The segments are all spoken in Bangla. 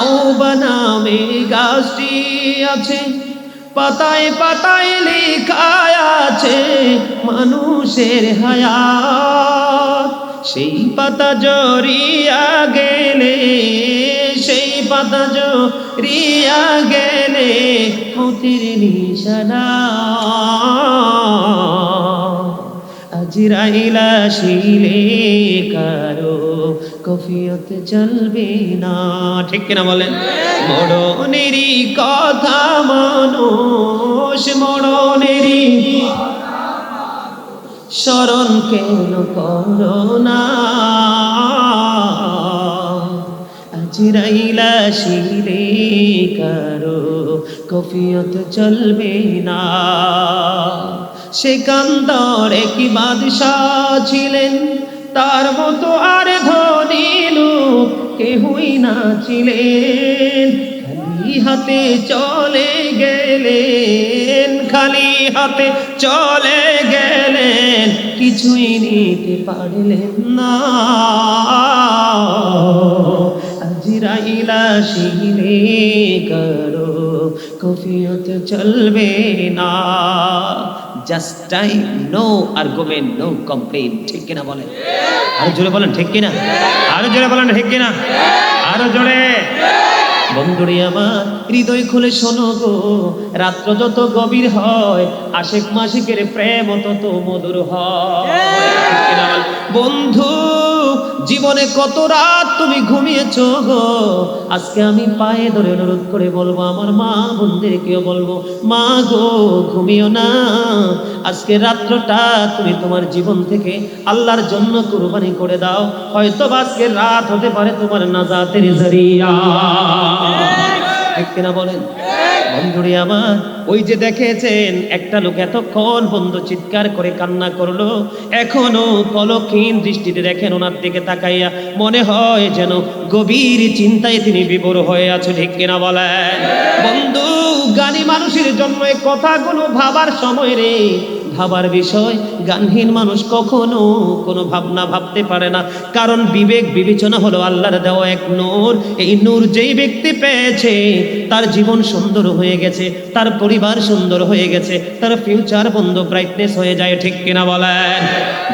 তৌবা নামে গাছটি আছে, পাতায় পাতায় লেখা আছে মানুষের হায়াত। সেই পাতা জড়িয়া গেলে, সেই পাতা জড়িয়া গেলে মতির নিশানা। আজরাইলা শিলে কারও কফিয়ত চলবে না। ঠিক কিনা বলেন? মরণেরই কথা মানুষ মরণেরই স্মরণ কেন করো না? আজরাইলা শিলে কারও কফিয়ত চলবে না। সে কান্দর কি বাদশাহ ছিলেন। তার মতো আর ধনী লোক কেহই না ছিলেন। খালি হাতে চলে গেলেন, খালি হাতে চলে গেলেন, কিছুই নিতে পারলেন না। আজরাইলা শিলে করো কফিয়ত চলবে না। Just time no argument no complain ঠিক কিনা বলেন? আরও জোরে বলেন, ঠিক কিনা? আরও জোরে বলেন, ঠিক কিনা? আরও জোরে। বন্ধুরে আমার, হৃদয় খুলে শোনো গো। রাত্র যত গভীর হয় আশেক মাসিকের প্রেম তত মধুর হয়। বল? বন্ধু জীবনে কত রাত তুমি ঘুমিয়েছ গো? আজকে আমি পায়ে ধরে অনুরোধ করে বলব, আমার মা বোনদেরকেও বলব, মা গো, ঘুমিও না। আজকে রাত্রটা তুমি তোমার জীবন থেকে আল্লাহর জন্য কুরবানি করে দাও। হয়তো আজকে রাত হতে পারে তোমার নাজাতের জরিয়া। ঠিক বলেন? বন্ধুরে আমার। ওই যে দেখেছেন, একটা লোক এতক্ষণ বন্ধু চিৎকার করে কান্না করল। এখনও পলক্ষীন দৃষ্টিতে দেখেন ওনার দিকে তাকাইয়া। মনে হয় যেন গভীর চিন্তায় তিনি বিবর হয়ে আছে, ঠিক কিনা বলেন? বন্ধু গানি মানুষের জন্য কথাগুলো ভাবার সময় রে ভাবার বিষয় গানহীন মানুষ কখনো কোনো ভাবনা ভাবতে পারে না। কারণ বিবেক বিবেচনা হলো আল্লাহর দেওয়া এক নূর। এই নূর যেই ব্যক্তি পেয়েছে, তার জীবন সুন্দর হয়ে গেছে, তার পরিবার সুন্দর হয়ে গেছে, তার ফিউচার বন্ধ ব্রাইটনেস হয়ে যায়, ঠিক কিনা বলেন?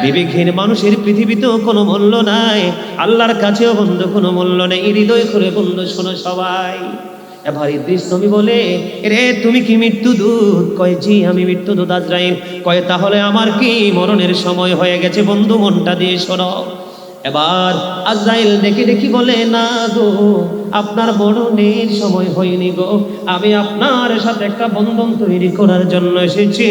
বিবেকহীন মানুষের পৃথিবীতেও কোনো মূল্য নাই, আল্লাহর কাছেও বন্ধু কোনো মূল্য নেই, হৃদয় করে বন্ধু শোনো সবাই। এবার ইদ্রিস নবী বলে রে তুমি কি মৃত্যু দূত? কয়, জি, আমি মৃত্যু দূত, আজরাইল। কয়, তাহলে আমার কি মরণের সময় হয়ে গেছে? বন্ধু, মনটা দিয়ে শোনো। এবার আজরাইল দেখে দেখি বলে, না গো, আপনার মরণের সময় হয়নি গো। আমি আপনার সাথে একটা বন্ধন তৈরি করার জন্য এসেছি।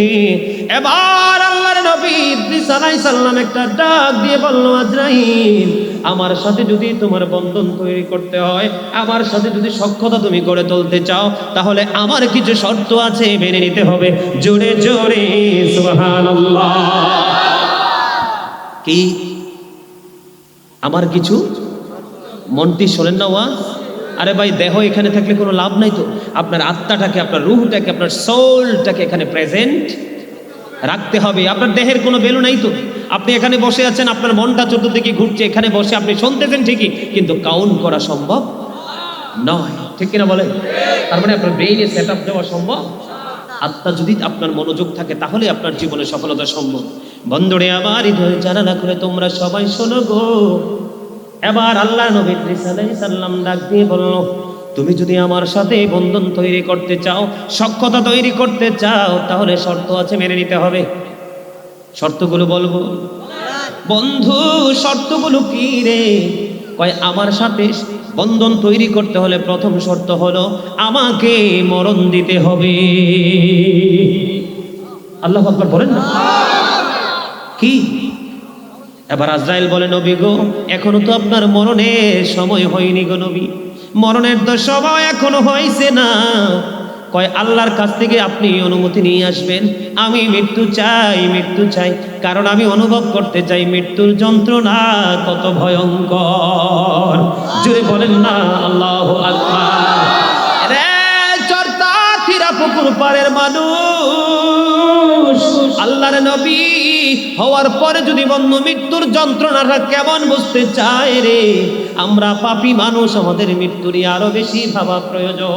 এবার আল্লাহর নবী ইদ্রিস আলাইহিস সালাম একটা ডাক দিয়ে বলল, আজরাইল, আমার সাথে যদি তোমার বন্ধন তৈরি করতে হয়, আমার সাথে যদি সক্ষতা তুমি গড়ে তুলতে চাও, তাহলে আমার কিছু শর্ত আছে, মেনে নিতে হবে। জোরে জোরে, সুবহানাল্লাহ। কি? আমার কিছু? মনটি শোনেন না ওয়া? আরে ভাই, দেহ এখানে থাকলে কোনো লাভ নাই তো। আপনার আত্মাটাকে, আপনার রুহটাকে, আপনার সোলটাকে এখানে প্রেজেন্ট রাখতে হবে। আপনার দেহের কোনো বেলু নাই তো। আপনি এখানে বসে আছেন, আপনার মনটা চতুর্দিকে ঘুরছে, এখানে বসে আপনি শুনতেছেন ঠিকই, কিন্তু কাউন্ট করা সম্ভব নয়। ঠিক কিনা বলেন? তার মানে আপনার ব্রেইনে সেট আপ দেওয়া সম্ভব? আত্মা যদি আপনার মনোযোগ থাকে, তাহলে আপনার জীবনে সফলতা সম্ভব। বন্ধুরে আমার হৃদয় জানালা করে তোমরা সবাই শোনো গো। এবার আল্লাহ নবী সাল্লাম ডাক দিয়ে বলল, তুমি যদি আমার সাথে বন্ধন তৈরি করতে চাও সক্ষতা তৈরি করতে চাও, তাহলে শর্ত আছে মেনে নিতে হবে। শর্তগুলো বলব। বন্ধু, শর্তগুলো কি রে? কয়, আমার সাথে বন্ধন তৈরি করতে হলে প্রথম শর্ত হলো, আমাকে মরণ দিতে হবে। আল্লাহ আকবার বলেন না? কি? এবার আজরাইল বলে, নবী গো, এখনও তো আপনার মরণের সময় হয়নি গো নবী। মরণের তো সময় এখনও হয়েছে না। কয়, আল্লাহর কাছ থেকে আপনি অনুমতি নিয়ে আসবেন। আমি মৃত্যু চাই মৃত্যু চাই। কারণ আমি অনুভব করতে চাই, মৃত্যুর যন্ত্রণা কত ভয়ঙ্কর। জুড়ে বলেন না, আল্লাহ থিরা পুকুর পাড়ের মানুষ, আল্লাহর হওয়ার পরে যদি বন্ধ মৃত্যুর যন্ত্রণাটা কেমন বুঝতে চায় রে আমরা পাপি মানুষ, আমাদের মৃত্যুরই আরও বেশি ভাবা প্রয়োজন?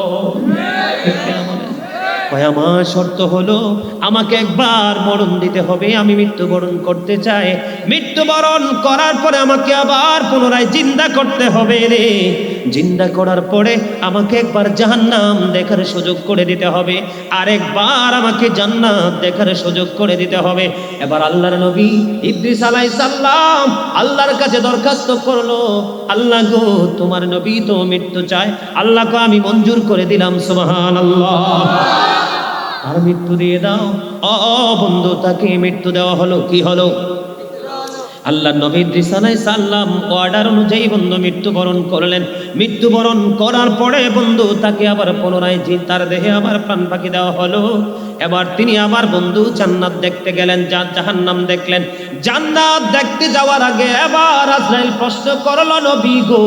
কয়, আমার শর্ত হলো, আমাকে একবার মরণ দিতে হবে, আমি মৃত্যুবরণ করতে চাই। মৃত্যুবরণ করার পরে আমাকে আবার পুনরায় জিন্দা করতে হবে রে। জিন্দা করার পরে আমাকে একবার জাহান্নাম দেখার সুযোগ করে দিতে হবে, আরেকবার আমাকে জান্নাত দেখার সুযোগ করে দিতে হবে। এবার আল্লাহর নবী ইদ্রিস আলাইহিস সালাম আল্লাহর কাছে দরখাস্ত করল, আল্লাহ গো, তোমার নবী তো মৃত্যু চায়। আল্লাহকে আমি মঞ্জুর করে দিলাম, সুবহানাল্লাহ। আর মৃত্যু দিয়ে দাও। অ বন্ধু তাকে মৃত্যু দেওয়া হলো। কি হলো? আল্লাহ নবী দিসানাই সাল্লাম অর্ডার অনুযায়ী বন্ধু মৃত্যুবরণ করলেন। মৃত্যুবরণ করার পরে বন্ধু তাকে আবার পুনরায় জি তার দেহে আবার প্রাণ পাখি দেওয়া হলো। এবার তিনি আবার বন্ধু জান্নাত দেখতে গেলেন, যা জাহান্নাম দেখলেন। জান্নাত দেখতে যাওয়ার আগে এবার আজরাইল প্রশ্ন করল, নবী গো,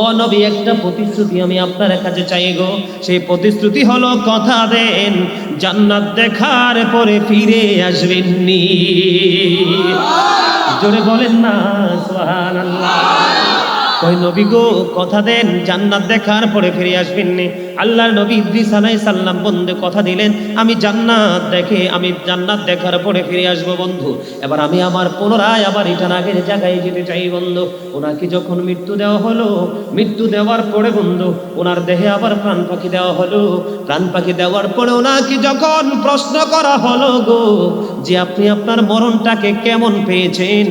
ও নবী, একটা প্রতিশ্রুতি আমি আপনার কাছে চাই গো। সেই প্রতিশ্রুতি হলো, কথা দেন জান্নাত দেখার পরে ফিরে আসবেননি। জোরে বলেন না সুবহানাল্লাহ। কই নবী গো, কথা দেন, জান্নাত দেখার পরে ফিরে আসবেন নি আল্লাহর নবী ইদ্রিস আলাইহিস সালাম বন্ধু কথা দিলেন, আমি জান্নাত দেখে, আমি জান্নাত দেখার পরে ফিরে আসব বন্ধু। এবার আমি আমার পুনরায় আবার রিটার্ন আগের জায়গায় যেতে চাই বন্ধু। ওনাকে যখন মৃত্যু দেওয়া হলো, মৃত্যু দেওয়ার পরে বন্ধু, ওনার দেহে আবার প্রাণ পাখি দেওয়া হলো। প্রাণ পাখি দেওয়ার পরে ওনাকে যখন প্রশ্ন করা হলো গো, যে আপনি আপনার মরণটাকে কেমন পেয়েছেন?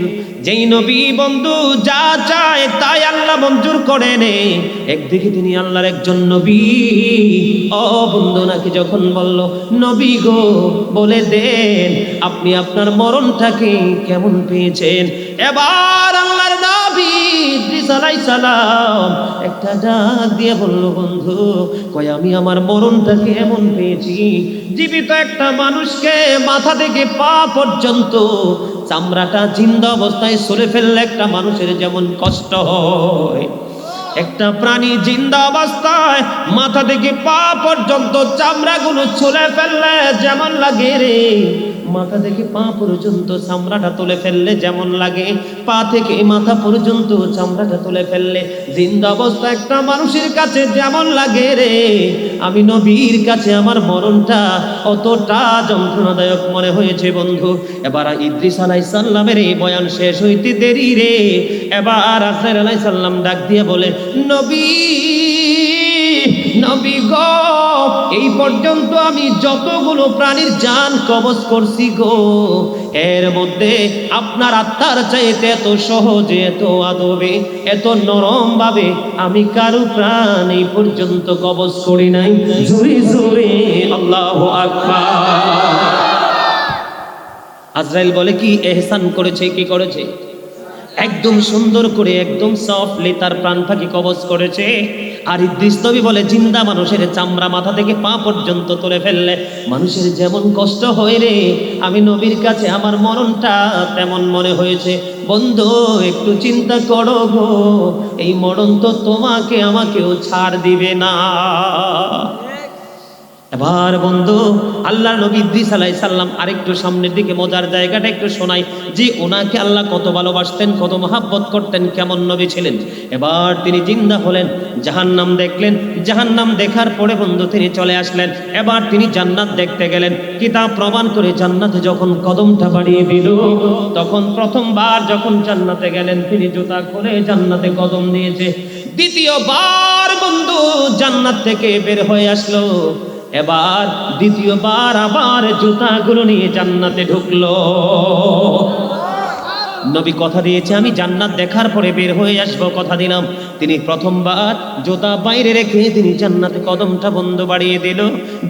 যেই নবী বন্ধু যা চায় তাই আল্লাহ মঞ্জুর করে নে। একদিকে তিনি আল্লাহর একজন নবী। ও বন্ধু নাকি যখন বলল, নবী গো, বলে দেন, আপনি আপনার মরণটাকে কেমন পেয়েছেন? এবার আল্লাহর নবী ইদ্রিস চালাম। একটা ডাক দিয়ে বলল, বন্ধু, কয়, আমি আমার মরণটাকে এমন পেয়েছি, জীবিত একটা মানুষকে মাথা থেকে পা পর্যন্ত চামড়াটা জিন্দা অবস্থায় সরে ফেললে একটা মানুষের যেমন কষ্ট হয়। একটা প্রাণী জিন্দা অবস্থায় মাথা থেকে পা পর্যন্ত চামড়াগুলো ছুলে ফেললে যেমন লাগে রে। মাথা থেকে পা পর্যন্ত চামড়াটা তুলে ফেললে যেমন লাগে। পা থেকে মাথা পর্যন্ত চামড়াটা তুলে ফেললে জিন্দা অবস্থা একটা মানুষের কাছে যেমন লাগে রে। আমি নবীর কাছে আমার মরণটা অতটা যন্ত্রণাদায়ক মনে হয়েছে বন্ধু। এবার ইদ্রিস আলাই সাল্লামের এই বয়ান শেষ হইতে দেরি রে। এবার আজরাইল আলাই সাল্লাম ডাক দিয়ে বলে নবী নবী গ, এই পর্যন্ত আমি যতগুলো প্রাণীর জান কবজ করছি গো। এর মধ্যে আপনার আত্মার চাইতে এত সহজে, এত আদবে, এত নরম ভাবে আমি কারও প্রাণ এই পর্যন্ত কবজ করি নাই। জোরে জোরে, আল্লাহ আকবার। আজরাইল বলে কি, এহসান করেছে, কি করেছে? একদম সুন্দর করে, একদম সফটলি তার প্রাণ পাখি কবজ করেছে। আর ইদ্রিস নবী বলে, জিন্দা মানুষের চামড়া মাথা থেকে পা পর্যন্ত তুলে ফেললে মানুষের যেমন কষ্ট হয় রে, আমি নবীর কাছে আমার মরণটা তেমন মনে হয়েছে। বন্ধু, একটু চিন্তা করো গো, এই মরণ তো তোমাকে আমাকেও ছাড় দিবে না। এবার বন্ধু, আল্লাহ নবী ইদ্রিস আলাই সাল্লাম আরেকটু সামনের দিকে মজার জায়গাটা একটু শোনাই। যে ওনাকে আল্লাহ কত ভালোবাসতেন, কত মহাব্বত করতেন, কেমন নবী ছিলেন। এবার তিনি জিন্দা হলেন, জাহান্নাম দেখলেন। জাহান্নাম দেখার পরে বন্ধু, তিনি চলে আসলেন। এবার তিনি জান্নাত দেখতে গেলেন। কিতাব প্রমাণ করে জান্নাতে যখন কদমটা বাড়িয়ে দিল, তখন প্রথমবার যখন জান্নাতে গেলেন, তিনি জুতা খুলে জান্নাতে কদম দিয়েছে। দ্বিতীয়বার বন্ধু জান্নাত থেকে বের হয়ে আসলো। এবার দ্বিতীয়বার আবার জুতাগুলো নিয়ে জান্নাতে ঢুকলো। নবী কথা দিয়েছে, আমি জান্নাত দেখার পরে বের হয়ে আসব, কথা দিলাম। তিনি প্রথমবার জোতা বাইরে রেখে তিনি জান্নাতে কদমটা বন্ধ বাড়িয়ে দিল।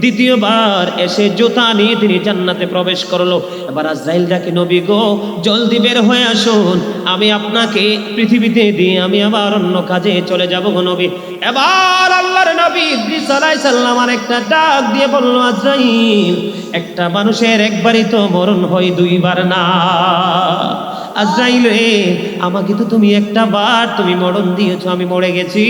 দ্বিতীয়বার এসে জোতা নিয়ে তিনি জান্নাতে প্রবেশ করল। এবার আজরাইল ডাকে, নবী গো, জলদি বের হয়ে আসুন। আমি আপনাকে পৃথিবীতে দিয়ে আমি আবার অন্য কাজে চলে যাব গো নবী। এবার আল্লাহর নবী সালাম আর একটা ডাক দিয়ে বলল, আজরাইল, একটা মানুষের একবারই তো মরণ হয় দুইবার না। আজরাইল রে আমাকে তো তুমি একটা বার তুমি মরণ দিয়েছ, আমি মরে গেছি।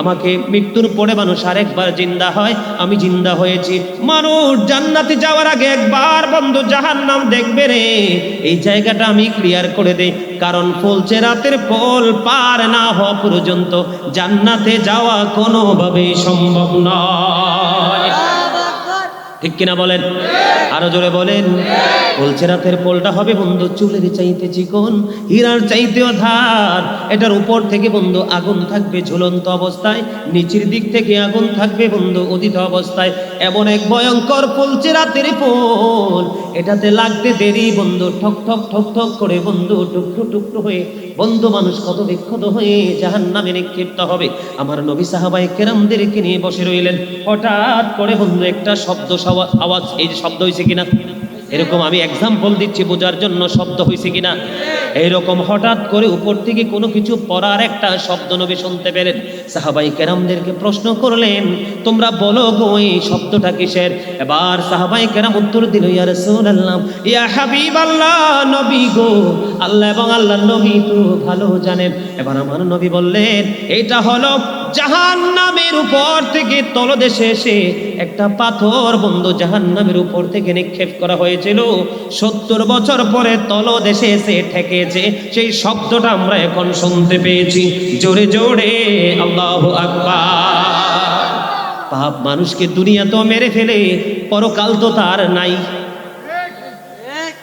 আমাকে মৃত্যুর পরে মানুষ আরেকবার জিন্দা হয়, আমি জিন্দা হয়েছি। মানুষ জান্নাতে যাওয়ার আগে একবার বন্ধু জাহান্নাম দেখবে রে। এই জায়গাটা আমি ক্লিয়ার করে দেই, কারণ ফলছে রাতের ফল, পার না হওয়া পর্যন্ত জান্নাতে যাওয়া কোনোভাবেই সম্ভব নয়। ঠিক কিনা বলেন? আরও জোরে বলেন। বলছে, রাতের পোলটা হবে বন্ধু চুলের চাইতে চিকন, হীরার চাইতেও ধার এটার উপর থেকে বন্ধু আগুন থাকবে ঝুলন্ত অবস্থায়, নিচের দিক থেকে আগুন থাকবে বন্ধু উদিত অবস্থায়। এমন এক ভয়ঙ্কর পলছে রাতের পোল। এটাতে লাগতে দেরি বন্ধু, ঠক ঠক ঠক ঠক করে বন্ধু টুকরো টুকরো হয়ে, বন্ধু মানুষ কত বিক্ষত হয়ে জাহান নামে নিক্ষিপ্ত হবে। আমার নবী সাহাবাই কেরামদেরকে নিয়ে বসে রইলেন। হঠাৎ করে বন্ধু একটা শব্দ আওয়াজ, এই যে শব্দ হয়েছে কিনা? এরকম আমি এক্সাম্পল দিচ্ছি, বোঝার জন্য শব্দ হয়েছে কিনা? এইরকম হঠাৎ করে উপর থেকে কোনো কিছু পড়ার একটা শব্দ নবী শুনতে পেলেন। সাহাবাই কেরামদেরকে প্রশ্ন করলেন, তোমরা বলো গো, এই শব্দটা কিসের? এবার সাহাবাই কেরাম উত্তর দিল, ইয়া রাসূলুল্লাহ, ইয়া হাবিব আল্লাহ নবী গো, আল্লাহ এবং আল্লাহ নবী তো ভালো জানেন। এবার আমার নবী বললেন, এটা হলো জাহান নামের উপর থেকে তলদেশে এসে একটা পাথর বন্ধ জাহান নামের উপর থেকে নিক্ষেপ করা হয়েছিল। সত্তর বছর পরে তলদেশে এসে ঠেকেছে। সেই শব্দটা আমরা এখন শুনতে পেয়েছি। জোরে জোরে, আল্লাহ পাপ মানুষকে দুনিয়া তো মেরে ফেলে, পরকাল তো তার নাই।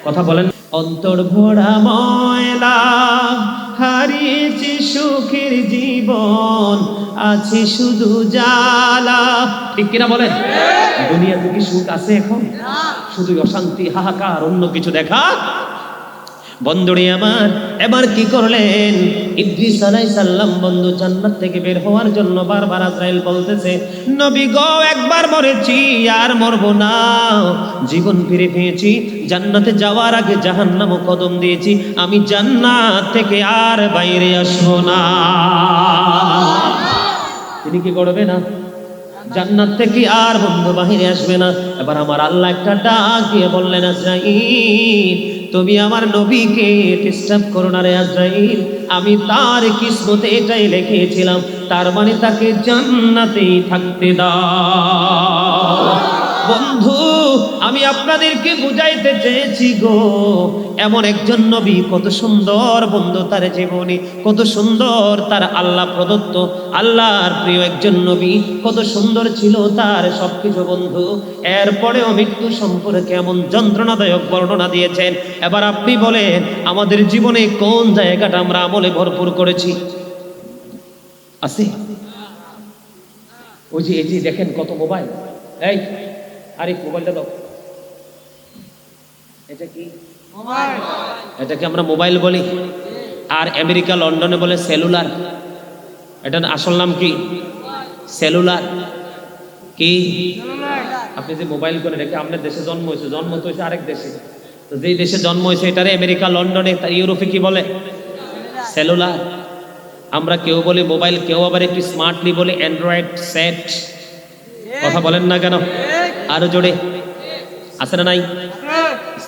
কথা বলেন। অন্তর ভরা ময়লা হারিয়েছে সুখের জীবন আছে শুধু জ্বালা। ঠিক কিনা বলেন? দুনিয়াতে কি সুখ আছে এখন? শুধু অশান্তি হাহাকার অন্য কিছু দেখা? বন্ধুরে আমার, এবার কি করলেন? ইদ্রিস আলাই সাল্লাম বন্ধু জান্নাত থেকে বের হওয়ার জন্য বারবার আজরাইল বলতেছে, নবী গো, একবার মরেছি আর মরবো না। জীবন ফিরে পেয়েছি, জান্নাতে যাওয়ার আগে জাহান্নামও কদম দিয়েছি। আমি জান্নাত থেকে আর বাইরে আসব না। তিনি কি করবে না? জান্নাত থেকে আর বন্ধু বাহিরে আসবে না। এবার আমার আল্লাহ একটা ডাক দিয়ে বললেন, আজরাইল, তুমি আমার নবীকে ডিস্টার্ব করো না রে আজরাইল। আমি তার কিসমতে এটাই লিখেছিলাম, তার মানে তাকে জান্নাতেই থাকতে দাও। বন্ধু আমি আপনাদেরকে বুঝাইতে চেয়েছি গো, এমন একজন নবী কত সুন্দর বন্ধু তার জীবনী, কত সুন্দর তার আল্লাহ প্রদত্ত, আল্লাহর প্রিয় একজন নবী, কত সুন্দর ছিল তার সবকিছু বন্ধু। এরপরেও মৃত্যু সম্পর্কে এমন যন্ত্রণাদায়ক বর্ণনা দিয়েছেন। এবার আপনি বলেন, আমাদের জীবনে কোন জায়গাটা আমরা আমলে ভরপুর করেছি? আছে? ওই যে এই যে দেখেন কত মোবাইল। এই, আরে মোবাইলটা দাও। এটা কি? এটাকে আমরা মোবাইল বলি। আর আমেরিকা লন্ডনে বলে সেলুলার। এটার আসল নাম কি? সেলুলার। কি? আপনি যে মোবাইল করে রেখে আপনার দেশে জন্ম হয়েছে জন্ম তো হয়েছে আরেক দেশে। তো যেই দেশে জন্ম হয়েছে এটারে আমেরিকা লন্ডনে তার ইউরোপে কি বলে? সেলুলার। আমরা কেউ বলি মোবাইল কেউ আবার একটু স্মার্টলি বলে অ্যান্ড্রয়েড সেট। কথা বলেন না কেন? আরও জোরে। আছে না নাই?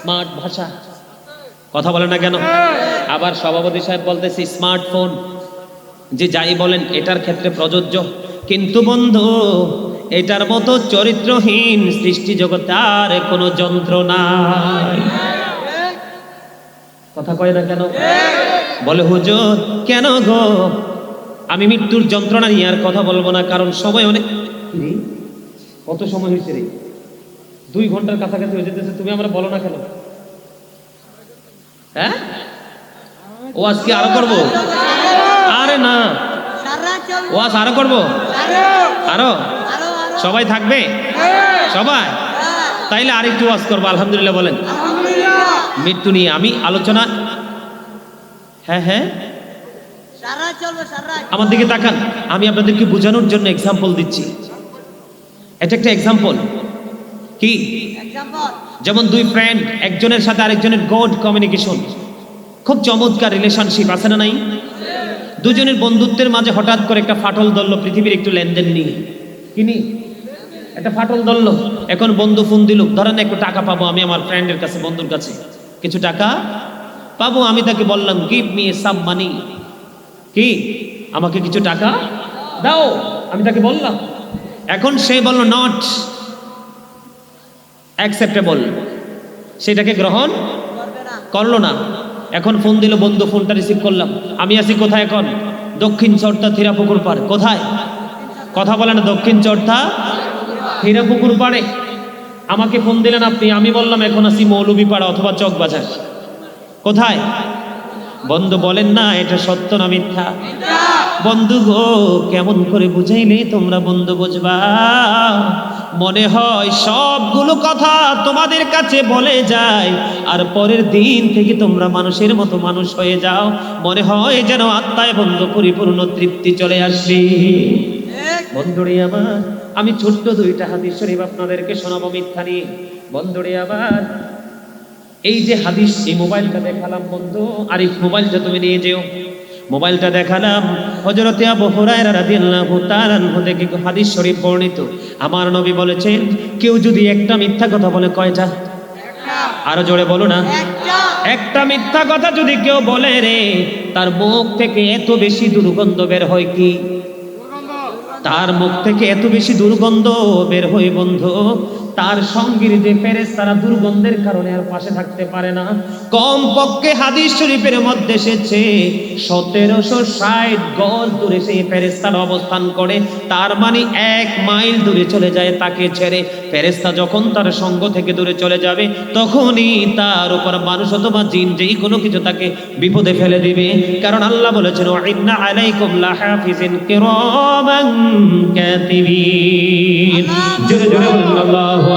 স্মার্ট ভাষা। কথা বলে না কেন? আবার সভাপতি সাহেব বলতেছি, স্মার্টফোন, যে যাই বলেন, এটার ক্ষেত্রে প্রযোজ্য। কিন্তু বন্ধু, এটার মতো চরিত্রহীন সৃষ্টি জগতে আর কোনো যন্ত্র নাই। কথা কয় না কেন? বলে, হুজুর, কেন গো? আমি মৃত্যুর যন্ত্রণা নিয়ে আর কথা বলব না, কারণ সময় অনেক কত সময় হয়েছে রে? দুই ঘণ্টার কাছাকাছি হয়ে যেতেছে, তুমি আমরা বলো না কেন? হ্যাঁ? ও আজকে আরও করব? আরে না। ও আজ আরও করব? আরও? সবাই থাকবে? সবাই? তাইলে আরেকটু ওয়াজ করব, আলহামদুলিল্লাহ বলেন। মৃত্যু নিয়ে আমি আলোচনা হ্যাঁ হ্যাঁ। আমার দিকে তাকান। আমি আপনাদেরকে বোঝানোর জন্য এক্সাম্পল দিচ্ছি। এটা একটা এক্সাম্পল কি? যেমন দুই ফ্রেন্ড একজনের সাথে আরেকজনের গড কমিউনিকেশন খুব চমৎকার রিলেশনশিপ আছে না নাই? দুজনের বন্ধুত্বের মাঝে হঠাৎ করে একটা ফাটল ধরলো, পৃথিবীর একটু লেনদেন নিয়ে। কিনি একটা ফাটল ধরলো, এখন বন্ধু ফোন দিল, ধরেন একটু টাকা পাবো আমি আমার ফ্রেন্ডের কাছে, বন্ধুর কাছে। কিছু টাকা পাবো, আমি তাকে বললাম গিভ মি সাম মানি কি? আমাকে কিছু টাকা দাও, আমি তাকে বললাম। এখন সে বলল নট অ্যাকসেপ্টেবল সেটাকে গ্রহণ করল না। এখন ফোন দিল, বন্ধু ফোনটা রিসিভ করলাম। আমি আছি কোথায় এখন? দক্ষিণ চর্তা থিরাপুকুর পাড়। কোথায়? কথা বলে না, দক্ষিণ চর্তা থিরাপুকুর পাড়ে। আমাকে ফোন দিলেন আপনি, আমি বললাম, এখন আছি মৌলভীপাড়া অথবা চকবাজার। কোথায়? বন্ধু, বলেন না, এটা সত্য না মিথ্যা? বন্ধু গো, কেমন করে বুঝাইলে তোমরা বন্ধু বুঝবা? মনে হয় সবগুলো কথা তোমাদের কাছে বলে যায়। আর পরের দিন থেকে তোমরা মানুষের মতো মানুষ হয়ে যাও। মনে হয় যেন আত্মায় বন্ধু পরিপূর্ণ তৃপ্তি চলে আসবে। বন্ধুরে আমার, আমি ছোট্ট দুইটা হাদিস শরীফ আপনাদেরকে শোনাবো মিথ্যা নিয়ে। বন্ধুরে আমার, এই যে হাদিস, এই মোবাইলটা দেখালাম বন্ধু। আর এই মোবাইলটা তুমি নিয়ে যেও। মোবাইলটা দেখালাম। হযরতে আবু হুরায়রা রাদিয়াল্লাহু তাআলা থেকে হাদিস শরীফ বর্ণিত। আমার নবী বলেছেন, কেউ যদি একটা মিথ্যা কথা বলে কয়টা আরও জোরে বলো না। একটা মিথ্যা কথা যদি কেউ বলে রে, তার মুখ থেকে এত বেশি দুর্গন্ধ বের হয় কি? তার মুখ থেকে এত বেশি দুর্গন্ধ বের হয় বন্ধু তার সঙ্গীর যে ফেরেস তারা দুর্গন্ধের কারণে আর পাশে থাকতে পারে না। কম পক্ষে হাদিস শরীফের মধ্যে এসেছে সতেরোশো ষাট গজ দূরে সেই ফেরেস্তার অবস্থান করে তার মানে এক মাইল দূরে চলে যায় তাকে ছেড়ে। ফেরেস্তা যখন তার সঙ্গ থেকে দূরে চলে যাবে তখনই তার উপর মানুষ অথবা জিন যেই কোনো কিছু তাকে বিপদে ফেলে দিবে। কারণ আল্লাহ বলেছেন ইন্না আলাইকুম লাহাফিজিন কিরামান কাতিবিন। জোরে জোরে আল্লাহু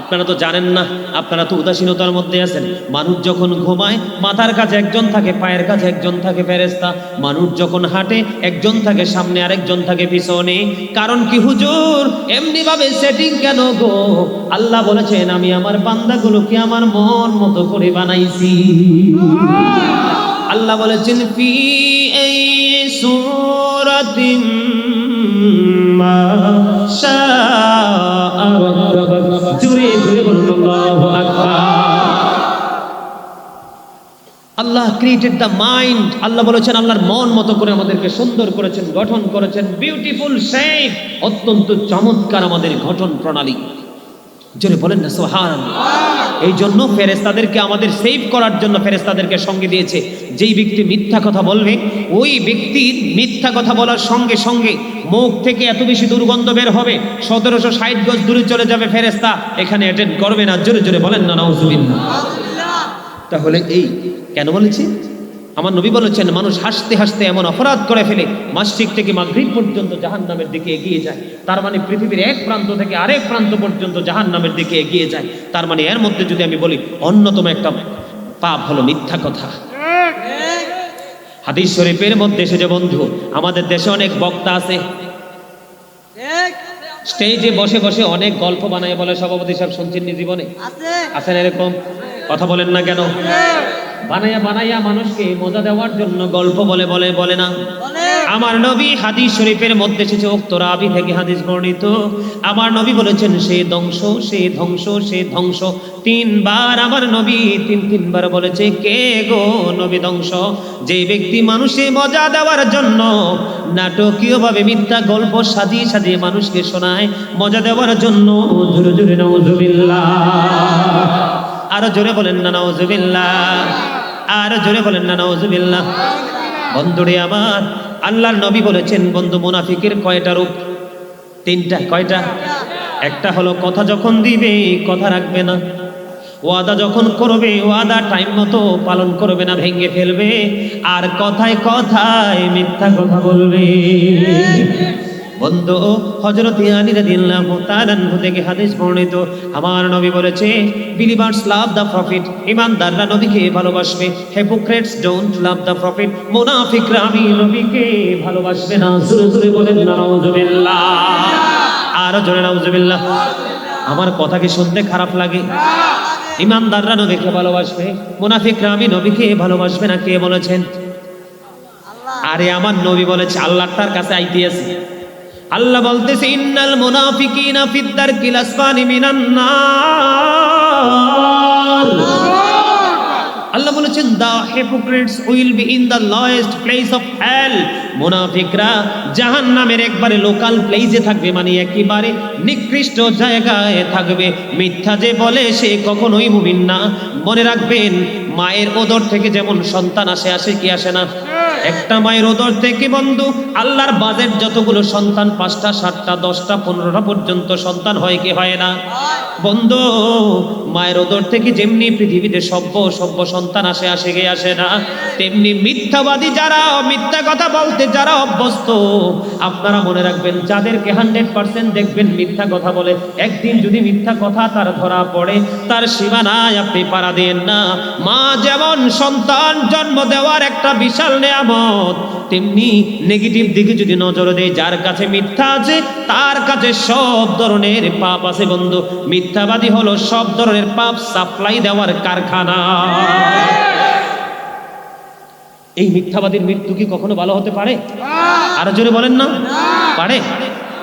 আপনারা তো জানেন না, আপনারা তো উদাসীনতার মধ্যে আছেন। মানুষ যখন ঘুমায়, মাথার কাছে একজন থাকে, পায়ের কাছে একজন থাকে ফেরেস্তা মানুষ যখন হাঁটে, একজন থাকে সামনে, আরেকজন থাকে পিছনে। কারণ কি হুজুর? এমনি ভাবে সেটিং কেন গো? আল্লাহ বলেছেন, আমি আমার বান্দাগুলোকে আমার মন মতো করে বানাইছি। আল্লাহ বলেছেন, ফি এই সূরাতিন আল্লাহ ক্রিয়েটেড দ্য মাইন্ড আল্লাহ বলেছেন, আল্লাহর মন মতো করে আমাদেরকে সুন্দর করেছেন, গঠন করেছেন। বিউটিফুল শেপ অত্যন্ত চমৎকার আমাদের গঠন প্রণালী। জোরে বলেন না সোহান এই জন্য ফেরেস্তাদেরকে আমাদের সেভ করার জন্য ফেরেস্তাদেরকে সঙ্গে দিয়েছে। যেই ব্যক্তি মিথ্যা কথা বলবে, ওই ব্যক্তির মিথ্যা কথা বলার সঙ্গে সঙ্গে মুখ থেকে এত বেশি দুর্গন্ধ বের হবে। সতেরোশো ষাট গজ দূরে চলে যাবে ফেরেস্তা এখানে অ্যাটেন্ড করবে না, জোরে জোরে বলেন না, নাউজুবিল্লাহ। তাহলে এই কেন বলেছি? আমার নবী বলেছেন, মানুষ হাসতে হাসতে এমন অপরাধ করে ফেলে মাসিক থেকে মাগরিব পর্যন্ত জাহান নামের দিকে এগিয়ে যায়। তার মানে পৃথিবীর এক প্রান্ত থেকে আরেক প্রান্ত পর্যন্ত জাহান নামের দিকে এগিয়ে যায়। তার মানে এর মধ্যে যদি আমি বলি, অন্যতম একটা পাপ হলো মিথ্যা কথা। হাদিস শরীফের মধ্যে সে যে বন্ধু আমাদের দেশে অনেক বক্তা আছে। স্টেজে বসে বসে অনেক গল্প বানায় বলে সভাপতি সাহেব শুনছেন নি জীবনে? আছেন এরকম? কথা বলেন না কেন? বানাইয়া বানাইয়া মানুষকে মজা দেওয়ার জন্য গল্প বলে বলে বলে না। আমার নবী হাদিস শরীফের মধ্যে এসেছে উক্তরা আবি থেকে হাদিস বর্ণিত। আমার নবী বলেছেন সে ধ্বংস সে ধ্বংস সে ধ্বংস। তিনবার আমার নবী তিন তিনবার বলেছে কে গো নবী ধ্বংস? যে ব্যক্তি মানুষে মজা দেওয়ার জন্য নাটকীয়ভাবে মিথ্যা গল্প সাজিয়ে সাজিয়ে মানুষকে শোনায় মজা দেওয়ার জন্য জোরে জোরে নজুবিল্লাহ আরও জোরে বলেন না নওজুবিল্লাহ। আরও জোরে বলেন না নওজুবিল্লাহ বন্ধুরে আমার, আল্লাহর নবী বলেছেন, বন্ধু মুনাফিকের কয়টা রূপ? তিনটা, কয়টা? একটা হলো কথা যখন দিবে, কথা রাখবে না। ওয়াদা যখন করবে, ওয়াদা টাইম মতো পালন করবে না, ভেঙে ফেলবে। আর কথায় কথায় মিথ্যা কথা বলবে। বন্ধু হযরত আলী রাদিয়াল্লাহু তাআলা থেকে হাদিস বর্ণিত। আমার নবী বলেছে বিলিভার্স লাভ দ্য প্রফিট ইমানদাররা নবীকে ভালোবাসবে। Hypocrites don't love the prophet মুনাফিকরা আমি নবীকে ভালোবাসবে না। জোরে জোরে বলেন, নাউজুবিল্লাহ। আর জোরে, নাউজুবিল্লাহ। আমার কথা কি শুনতে খারাপ লাগে? ইমানদাররা নবীকে ভালোবাসবে। মুনাফিকরা আমি নবীকে ভালোবাসবে না, কে বলেছেন? আরে আমার নবী বলেছে আল্লাহ তার কাছে আইতে আছে আল্লাহ বলতেছে, ইন্নাল মুনাফিকিনা ফিদ্দার কিলাসফানি মিনান নার। আল্লাহ বলেছেন the hypocrites will be in the lowest place of hell মুনাফিকরা জাহান্নামের একবারে লোকাল প্লেসে থাকবে মানে একেবারে নিকৃষ্ট জায়গায় থাকবে। মিথ্যা যে বলে সে কখনোই মুমিন না। মনে রাখবেন মায়ের ওদর থেকে যেমন সন্তান আসে আসে কি আসে না? একটা মায়ের ওদর থেকে বন্ধু, আল্লাহর বাজেট যতগুলো সন্তান, পাঁচটা, সাতটা, দশটা, পনেরোটা পর্যন্ত সন্তান হয় কি হয় না? বন্ধু, মায়ের ওদর থেকে যেমনি পৃথিবীতে সভ্য সভ্য সন্তান আসে আসে গে আসে না? তেমনি মিথ্যাবাদী যারা, মিথ্যা কথা বলতে যারা অভ্যস্ত, আপনারা মনে রাখবেন, যাদেরকে হান্ড্রেড পার্সেন্ট দেখবেন, মিথ্যা কথা বলে, একদিন যদি মিথ্যা কথা তার ধরা পড়ে, তার সীমানায় আপনি পাড়া দেন না। মা যেমন সন্তান জন্ম দেওয়ার একটা বিশাল নেয়ামত তেমনি নেগেটিভ দিকে যদি নজর দেয় যার কাছে মিথ্যা আছে তার কাছে সব ধরনের পাপ আছে বন্ধু। মিথ্যাবাদী হলো সব ধরনের পাপ সাপ্লাই দেওয়ার কারখানা। এই মিথ্যাবাদীর মৃত্যু কি কখনো ভালো হতে পারে? আর জোরে বলেন না। পারে?